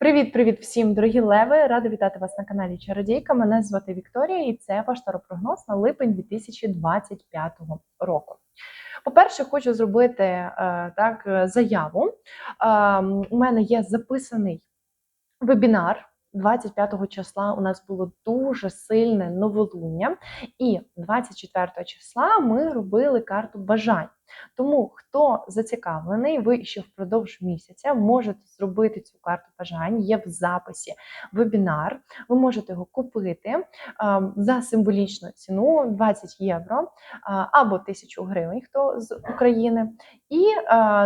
Привіт-привіт всім, дорогі леви! Рада вітати вас на каналі Чародійка. Мене звати Вікторія, і це ваш таропрогноз на липень 2025 року. По-перше, хочу зробити е, так е, заяву. Е, у мене є записаний вебінар. 25 числа у нас було дуже сильне новолуння, і 24 числа ми робили карту бажань. Тому хто зацікавлений, ви ще впродовж місяця можете зробити цю карту бажань. Є в записі вебінар. Ви можете його купити за символічну ціну 20 євро або 1000 гривень, хто з України, і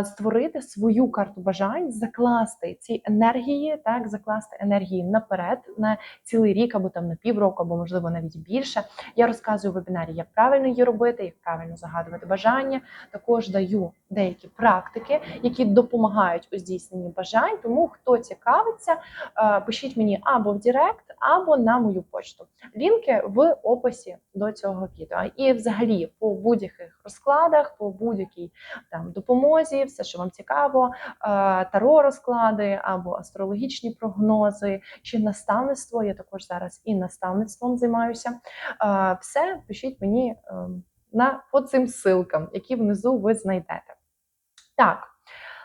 створити свою карту бажань, закласти ці енергії, так закласти енергії наперед на цілий рік, або там на півроку, або можливо навіть більше. Я розказую в вебінарі, як правильно її робити, як правильно загадувати бажання. Також даю деякі практики, які допомагають у здійсненні бажань. Тому хто цікавиться, е, пишіть мені або в Директ, або на мою почту. Лінки в описі до цього відео. І, взагалі, по будь-яких розкладах, по будь-якій там допомозі, все, що вам цікаво, е, таро розклади або астрологічні прогнози чи наставництво. Я також зараз і наставництвом займаюся. Е, Все пишіть мені. На по цим ссылкам, які внизу ви знайдете. Так,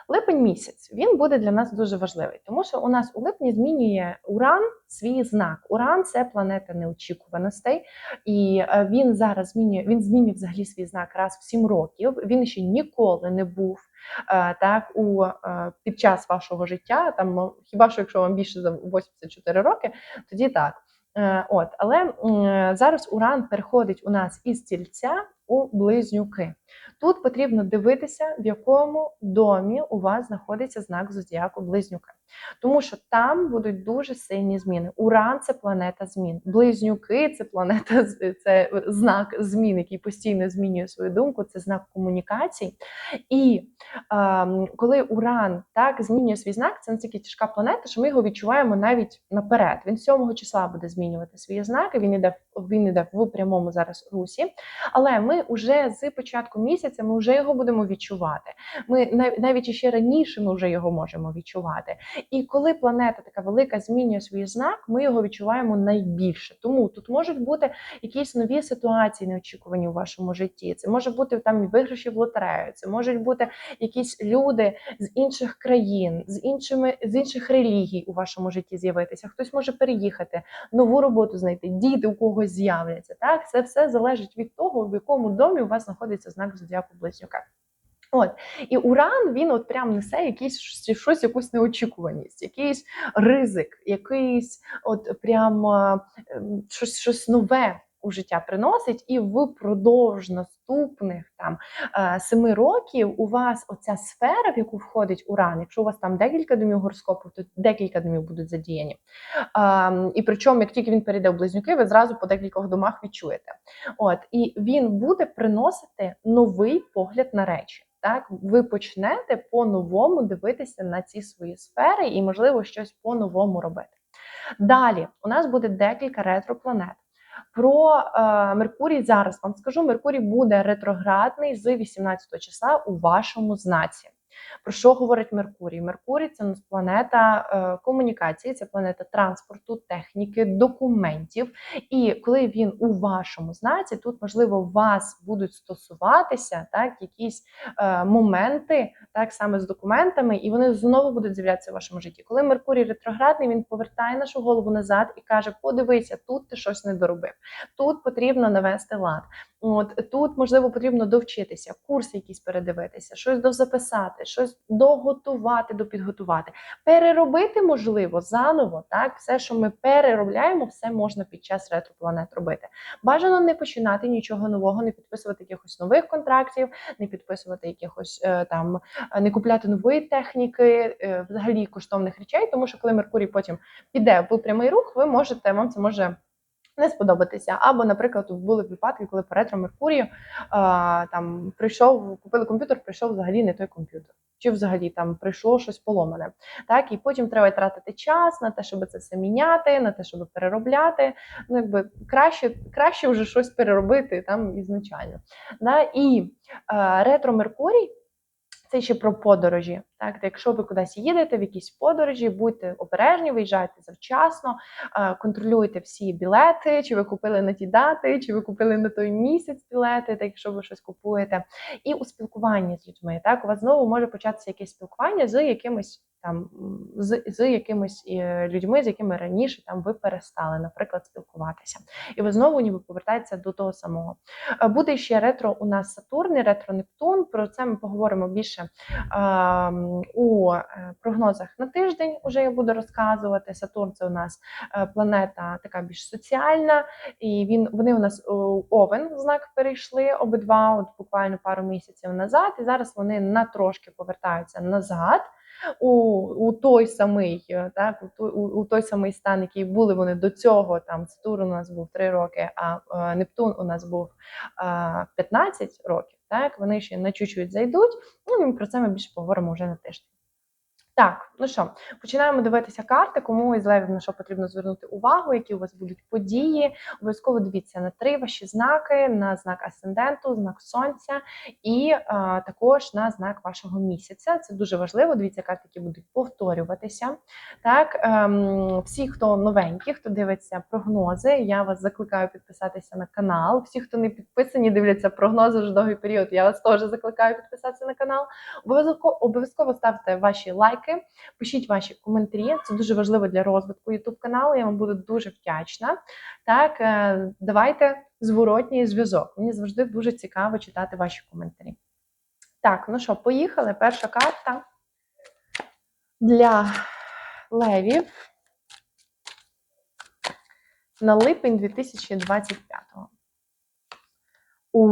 липень місяць він буде для нас дуже важливий, тому що у нас у липні змінює Уран свій знак. Уран це планета неочікуваностей, і е, він зараз змінює він змінює взагалі свій знак раз в 7 років. Він ще ніколи не був. е, Так, у е, під час вашого життя, там ну, хіба що якщо вам більше за 84 роки, тоді так. От, але зараз Уран переходить у нас із тільця у близнюки. Тут потрібно дивитися, в якому домі у вас знаходиться знак зодіаку близнюка. Тому що там будуть дуже сильні зміни. Уран це планета змін. Близнюки це планета це знак змін, який постійно змінює свою думку, це знак комунікацій. І ем, коли Уран так змінює свій знак, це настільки тяжка планета, що ми його відчуваємо навіть наперед. Він 7 числа буде змінювати свої знаки. Він іде в- він іде в прямому зараз русі. Але ми вже з початку місяця ми вже його будемо відчувати. Ми нав- навіть ще раніше ми вже його можемо відчувати. І коли планета така велика змінює свій знак, ми його відчуваємо найбільше. Тому тут можуть бути якісь нові ситуації неочікувані у вашому житті. Це може бути там виграші в лотерею, це можуть бути якісь люди з інших країн, з іншими з інших релігій у вашому житті з'явитися. Хтось може переїхати, нову роботу знайти, діти у когось з'являться. Так, це все залежить від того, в якому домі у вас знаходиться знак зодіаку близнюка. От і Уран він от прям несе якісь щось, якусь неочікуваність, якийсь ризик, якийсь от прям ем, щось, щось нове у життя приносить, і впродовж наступних там е, семи років у вас оця сфера, в яку входить Уран, якщо у вас там декілька домів гороскопу, то декілька домів будуть задіяні. Ем, і причому, як тільки він перейде в близнюки, ви зразу по декількох домах відчуєте. От і він буде приносити новий погляд на речі. Так, ви почнете по-новому дивитися на ці свої сфери і, можливо, щось по-новому робити. Далі у нас буде декілька ретропланет. Про е, Меркурій зараз вам скажу: Меркурій буде ретроградний з 18 числа у вашому знаці. Про що говорить Меркурій? Меркурій це планета е, комунікації, це планета транспорту, техніки, документів. І коли він у вашому знаці, тут можливо вас будуть стосуватися так, якісь е, моменти, так саме з документами, і вони знову будуть з'являтися в вашому житті. Коли Меркурій ретроградний, він повертає нашу голову назад і каже: Подивися, тут ти щось не доробив, тут потрібно навести лад. От тут можливо потрібно довчитися, курси якісь передивитися, щось дозаписати, щось доготувати, допідготувати, переробити можливо заново. Так, все, що ми переробляємо, все можна під час ретропланет робити. Бажано не починати нічого нового, не підписувати якихось нових контрактів, не підписувати якихось е, там, не купляти нової техніки, е, взагалі коштовних речей, тому що коли Меркурій потім піде в прямий рух, ви можете вам це може. Не сподобатися, або, наприклад, були випадки, коли по ретро Меркурію а, там прийшов, купили комп'ютер, прийшов взагалі не той комп'ютер, чи взагалі там прийшло щось поломане. Так, і потім треба тратити час на те, щоб це все міняти, на те, щоб переробляти. Ну, якби краще, краще вже щось переробити там ізначально. Да? І е, ретро Меркурій Це ще про подорожі. Так, Та якщо ви кудись їдете в якісь подорожі, будьте обережні, виїжджайте завчасно, контролюйте всі білети, чи ви купили на ті дати, чи ви купили на той місяць білети, так якщо ви щось купуєте. І у спілкуванні з людьми. Так, у вас знову може початися якесь спілкування з якимось там з, з якимись е, людьми, з якими раніше там ви перестали, наприклад, спілкуватися. І ви знову ніби повертаєтеся до того самого. Е, Буде ще ретро у нас Сатурн, і ретро Нептун. Про це ми поговоримо більше ем, у е, прогнозах на тиждень. Уже я буду розказувати. Сатурн це у нас е, планета така більш соціальна, і він вони у нас у овен знак перейшли обидва, от буквально пару місяців назад. І зараз вони на трошки повертаються назад. У, у той самий е, так, у у, у той самий стан, який були вони до цього. Там Сатурн у нас був 3 роки, а е, Нептун у нас був е, 15 років. Так, вони ще на чуть-чуть зайдуть. Ну і про це ми більше поговоримо вже на тиждень. Так, ну що, починаємо дивитися карти, кому із левів на що потрібно звернути увагу, які у вас будуть події. Обов'язково дивіться на три ваші знаки: на знак асценденту, знак сонця і е, також на знак вашого місяця. Це дуже важливо. Дивіться карти, які будуть повторюватися. Так, ем, всі, хто новенькі, хто дивиться прогнози, я вас закликаю підписатися на канал. Всі, хто не підписані, дивляться прогнози вже довгий період. Я вас теж закликаю підписатися на канал. Обов'язково обов'язково ставте ваші лайки, пишіть ваші коментарі. Це дуже важливо для розвитку YouTube каналу. Я вам буду дуже вдячна. Так, е, давайте зворотній зв'язок. Мені завжди дуже цікаво читати ваші коментарі. Так, ну що, поїхали. Перша карта для левів на липень 2025-го. У,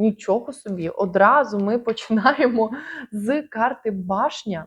нічого собі. Одразу ми починаємо з карти башня.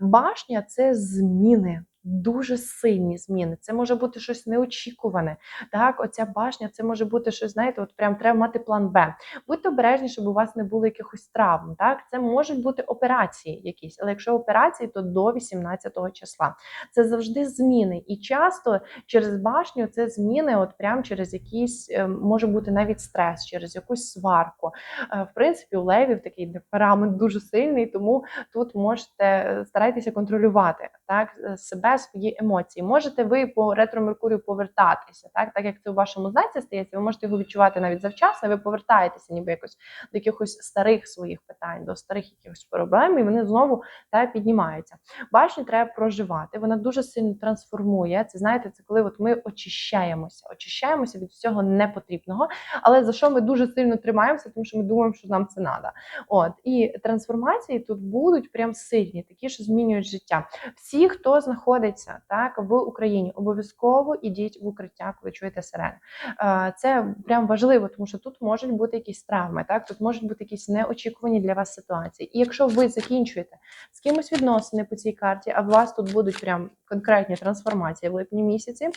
Башня це зміни, дуже сильні зміни. Це може бути щось неочікуване. Так, оця башня, це може бути щось, знаєте, от прям треба мати план Б. Будьте обережні, щоб у вас не було якихось травм. Так, це можуть бути операції якісь, але якщо операції, то до 18 числа. Це завжди зміни. І часто через башню це зміни, от прям через якийсь е, може бути навіть стрес, через якусь сварку. Е, В принципі, у левів такий темперамент дуже сильний, тому тут можете е, старайтеся контролювати так себе, свої емоції. Можете ви по ретро Меркурію повертатися, так так як це у вашому знаці стається, ви можете його відчувати навіть завчасно. Ви повертаєтеся, ніби якось до якихось старих своїх питань, до старих якихось проблем, і вони знову та піднімаються. Башню треба проживати. Вона дуже сильно трансформує. Це знаєте, це коли от ми очищаємося, очищаємося від всього непотрібного, але за що ми дуже сильно тримаємося, тому що ми думаємо, що нам це треба. От і трансформації тут будуть прям сильні, такі, що змінюють життя. Всі, хто знаходиться так в Україні, обов'язково ідіть в укриття, коли чуєте сирени. Е, Це прям важливо, тому що тут можуть бути якісь травми, так тут можуть бути якісь неочікувані для вас ситуації. І якщо ви закінчуєте з кимось відносини по цій карті, а у вас тут будуть прям конкретні трансформації в липні місяці.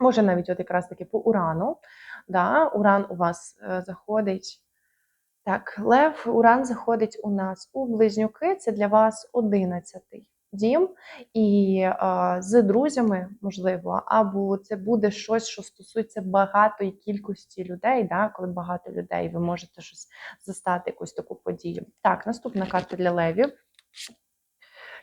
Може навіть от якраз таки по урану. Да, Уран у вас е, заходить. Так, Лев, Уран заходить у нас у близнюки. Це для вас одинадцятий дім, і з друзями, можливо, або це буде щось, що стосується багатої кількості людей. Да, коли багато людей, ви можете щось застати, якусь таку подію. Так, наступна карта для левів.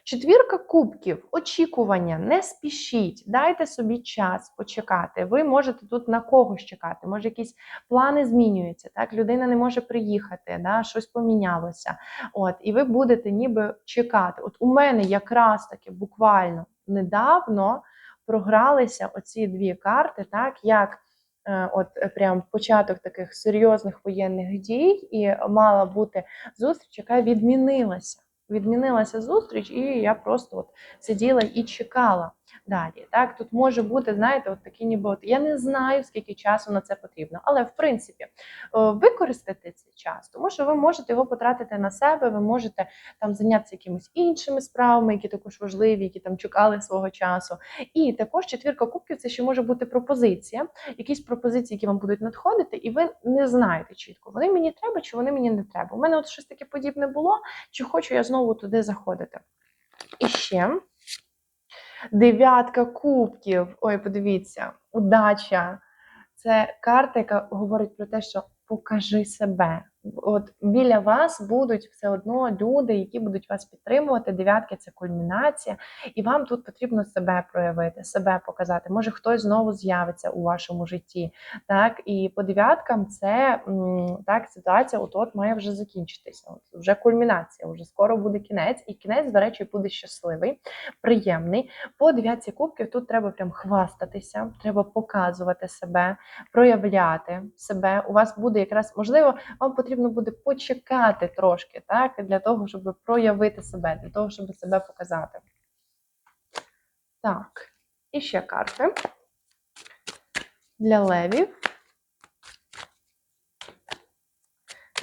Четвірка кубків, очікування, не спішіть, дайте собі час почекати. Ви можете тут на когось чекати, може якісь плани змінюються, так, людина не може приїхати, да, щось помінялося. От, і ви будете ніби чекати. От у мене якраз таки буквально недавно програлися оці дві карти, так, як е, от прям початок таких серйозних воєнних дій, і мала бути зустріч, яка відмінилася відмінилася зустріч, і я просто от сиділа і чекала далі. Так, тут може бути, знаєте, от такі ніби от я не знаю, скільки часу на це потрібно, але в принципі е, використати цей час, тому що ви можете його потратити на себе, ви можете там зайнятися якимись іншими справами, які також важливі, які там чекали свого часу. І також четвірка кубків це ще може бути пропозиція, якісь пропозиції, які вам будуть надходити, і ви не знаєте чітко, вони мені треба чи вони мені не треба. У мене от щось таке подібне було, чи хочу я знову туди заходити. І ще дев'ятка кубків. Ой, подивіться, удача. Це карта, яка говорить про те, що покажи себе. От біля вас будуть все одно люди, які будуть вас підтримувати. Дев'ятки це кульмінація, і вам тут потрібно себе проявити, себе показати. Може, хтось знову з'явиться у вашому житті. Так, і по дев'яткам це так ситуація от має вже закінчитися. От вже кульмінація, вже скоро буде кінець, і кінець, до речі, буде щасливий, приємний. По дев'ятці кубків тут треба прям хвастатися, треба показувати себе, проявляти себе. У вас буде якраз можливо, вам потрібно буде почекати трошки, так, для того, щоб проявити себе, для того, щоб себе показати. Так, і ще карти для левів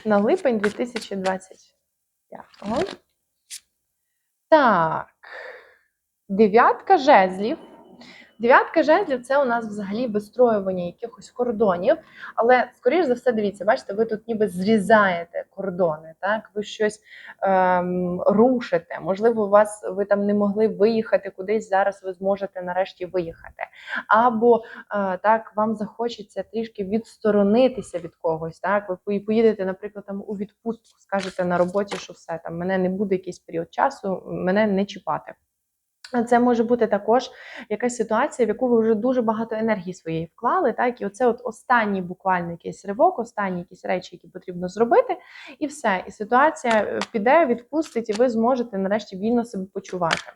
на липень 2025. Так, дев'ятка жезлів. Дев'ятка жезлів це у нас взагалі вистроювання якихось кордонів. Але, скоріш за все, дивіться, бачите, ви тут ніби зрізаєте кордони, так? Ви щось ем, рушите. Можливо, у вас ви там не могли виїхати кудись. Зараз ви зможете нарешті виїхати. Або е, так вам захочеться трішки відсторонитися від когось. Так, ви поїдете, наприклад, там у відпустку, скажете на роботі, що все там мене не буде якийсь період часу, мене не чіпати. Це може бути також якась ситуація, в яку ви вже дуже багато енергії своєї вклали. Так, і оце от останній буквально якийсь ривок, останні якісь речі, які потрібно зробити, і все. І ситуація е, піде, відпустить, і ви зможете нарешті вільно себе почувати.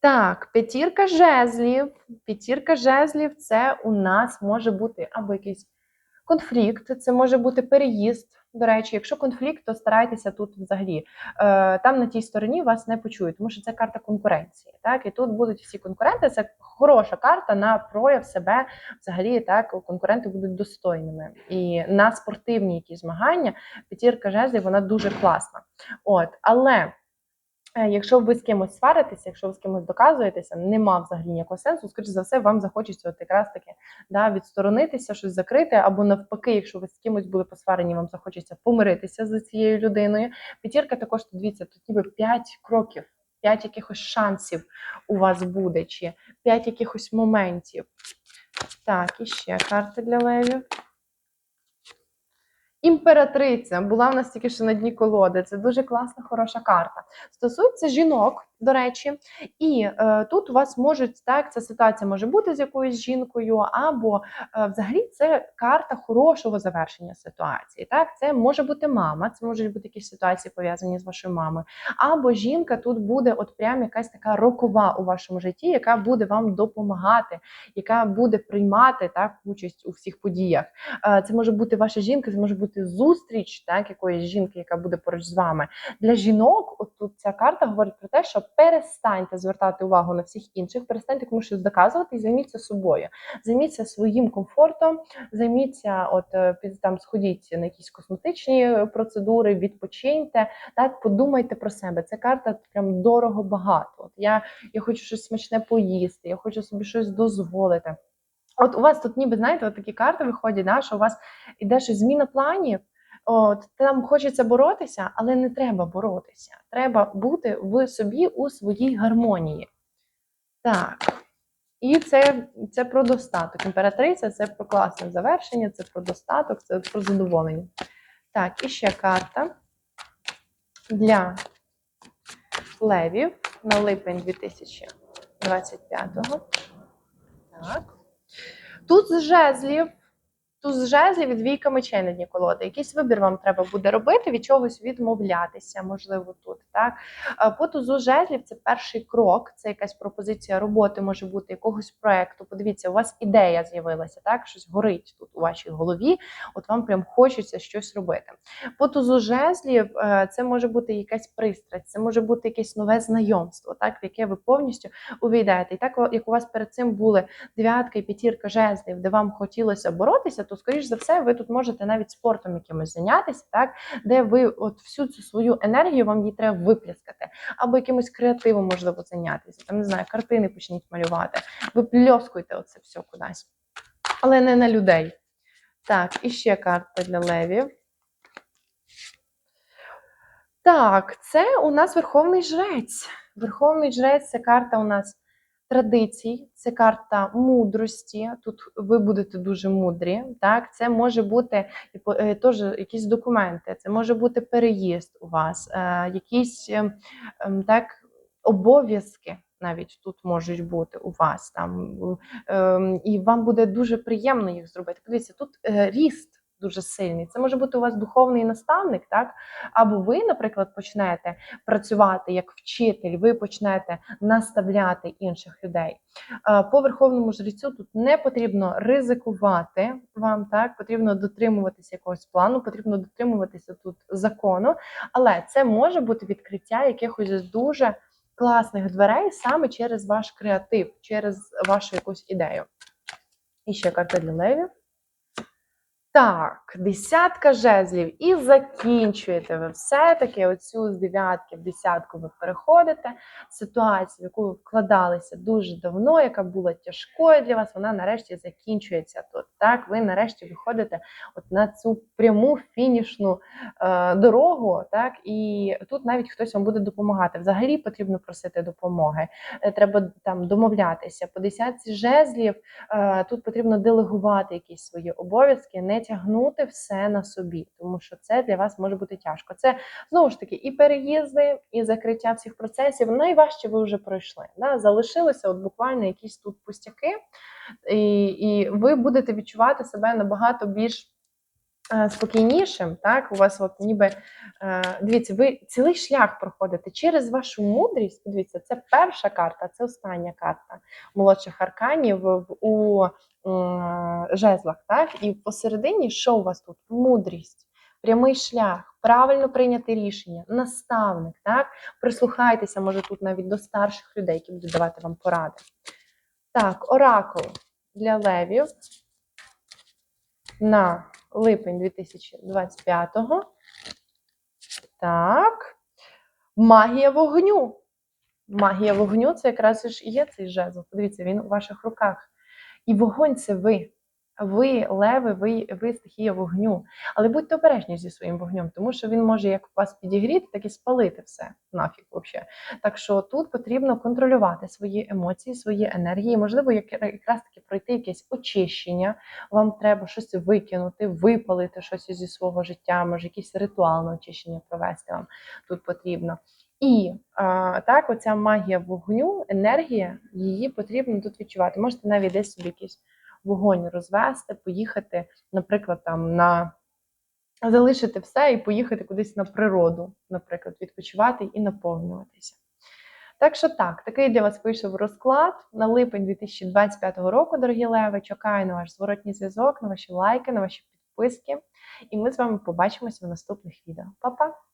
Так, п'ятірка жезлів. П'ятірка жезлів це у нас може бути або якийсь конфлікт, це може бути переїзд. До речі, якщо конфлікт, то старайтеся тут взагалі е, там на тій стороні вас не почують, тому що це карта конкуренції. Так, і тут будуть всі конкуренти. Це хороша карта на прояв себе. Взагалі, так конкуренти будуть достойними. І на спортивні якісь змагання п'ятірка жезлів вона дуже класна. От, але. Е, Якщо ви з кимось сваритеся, якщо ви з кимось доказуєтеся, нема взагалі ніякого сенсу. Скоріше за все, вам захочеться от якраз таки да, відсторонитися, щось закрити, або навпаки, якщо ви з кимось були посварені, вам захочеться помиритися з цією людиною. П'ятірка також дивіться, тут ніби 5 кроків, 5 якихось шансів у вас буде, чи 5 якихось моментів. Так, і ще карти для левів. Імператриця була в нас тільки що на дні колоди. Це дуже класна, хороша карта. Стосується жінок, до речі, і е, тут у вас можуть так, ця ситуація може бути з якоюсь жінкою, або е, взагалі це карта хорошого завершення ситуації. Так, це може бути мама, це можуть бути якісь ситуації пов'язані з вашою мамою. Або жінка тут буде, от прям якась така рокова у вашому житті, яка буде вам допомагати, яка буде приймати так участь у всіх подіях. Е, Це може бути ваша жінка, це може бути зустріч, так якоїсь жінки, яка буде поруч з вами. Для жінок, от тут ця карта говорить про те, що перестаньте звертати увагу на всіх інших, перестаньте комусь щось доказувати і займіться собою. Займіться своїм комфортом, займіться, от е, під там сходіть на якісь косметичні процедури, відпочиньте. Так, подумайте про себе. Це карта прям дорого багато. От я, я хочу щось смачне поїсти, я хочу собі щось дозволити. От у вас тут ніби знаєте, от такі карти виходять, да, що у вас іде щось зміна планів. От там хочеться боротися, але не треба боротися. Треба бути в собі у своїй гармонії. Так. І це, це про достаток. Імператриця це про класне завершення, це про достаток, це про задоволення. Так, і ще карта для левів на липень 2025-го. Так. Тут з жезлів, тут з жезлів і двійка мечей на дні колоди. Якийсь вибір вам треба буде робити, від чогось відмовлятися, можливо, тут. Так? По тузу жезлів це перший крок, це якась пропозиція роботи, може бути якогось проекту. Подивіться, у вас ідея з'явилася, так? Щось горить тут у вашій голові, от вам прям хочеться щось робити. По тузу жезлів е, це може бути якась пристрасть, це може бути якесь нове знайомство, так, в яке ви повністю увійдете. І так, як у вас перед цим були дев'ятка і п'ятірка жезлів, де вам хотілося боротися, то скоріш за все, ви тут можете навіть спортом якимось зайнятися, так, де ви от всю цю свою енергію вам її треба виплескати, або якимось креативом можливо зайнятися. Там не знаю, картини почніть малювати. Ви пльоскуйте оце все кудись, але не на людей. Так, і ще карта для левів. Так, це у нас Верховний Жрець. Верховний Жрець це карта у нас традицій, це карта мудрості. Тут ви будете дуже мудрі. Так, це може бути типу, е, теж якісь документи, це може бути переїзд у вас, е, якісь ем, ем, так обов'язки. Навіть тут можуть бути у вас там, ем, і вам буде дуже приємно їх зробити. Подивіться, тут е, ріст дуже сильний. Це може бути у вас духовний наставник, так? Або ви, наприклад, почнете працювати як вчитель, ви почнете наставляти інших людей. По верховному жрецю тут не потрібно ризикувати вам, так потрібно дотримуватися якогось плану, потрібно дотримуватися тут закону, але це може бути відкриття якихось дуже класних дверей саме через ваш креатив, через вашу якусь ідею. І ще карта для левів. Так, десятка жезлів. І закінчуєте ви все-таки оцю з дев'ятки в десятку ви переходите. Ситуацію, в яку ви вкладалися дуже давно, яка була тяжкою для вас, вона нарешті закінчується тут. Так, ви нарешті виходите от на цю пряму фінішну е, дорогу, так, і тут навіть хтось вам буде допомагати. Взагалі потрібно просити допомоги. Е, Треба там домовлятися. По десятці жезлів е, тут потрібно делегувати якісь свої обов'язки, не тягнути все на собі, тому що це для вас може бути тяжко. Це знову ж таки і переїзди, і закриття всіх процесів. Найважче ви вже пройшли. Да? Залишилися от буквально якісь тут пустяки, і, і ви будете відчувати себе набагато більш. Е, Спокійнішим, так у вас, от ніби е, дивіться, ви цілий шлях проходите через вашу мудрість. Подивіться, це перша карта, це остання карта молодших арканів у жезлах. Так, і посередині, що у вас тут? Мудрість, прямий шлях, правильно прийняти рішення, наставник. Так, прислухайтеся, може, тут навіть до старших людей, які будуть давати вам поради. Так, оракул для левів на липень 2025-го. Так. Магія вогню. Магія вогню це якраз і є цей жезл. Подивіться, він у ваших руках. І вогонь це ви. Ви, леви, ви, ви стихія вогню. Але будьте обережні зі своїм вогнем, тому що він може як вас підігріти, так і спалити все нафіг взагалі. Так що тут потрібно контролювати свої емоції, свої енергії. Можливо, якраз таки пройти якесь очищення. Вам треба щось викинути, випалити щось зі свого життя, може якийсь ритуал на очищення провести вам тут потрібно. І а, так, оця магія вогню, енергія, її потрібно тут відчувати. Можете навіть десь собі якийсь вогонь розвести, поїхати, наприклад, там на залишити все і поїхати кудись на природу, наприклад, відпочивати і наповнюватися. Так що так, такий для вас вийшов розклад на липень 2025 року, дорогі леви. Чекаю на ваш зворотній зв'язок, на ваші лайки, на ваші підписки. І ми з вами побачимося в наступних відео. Па-па!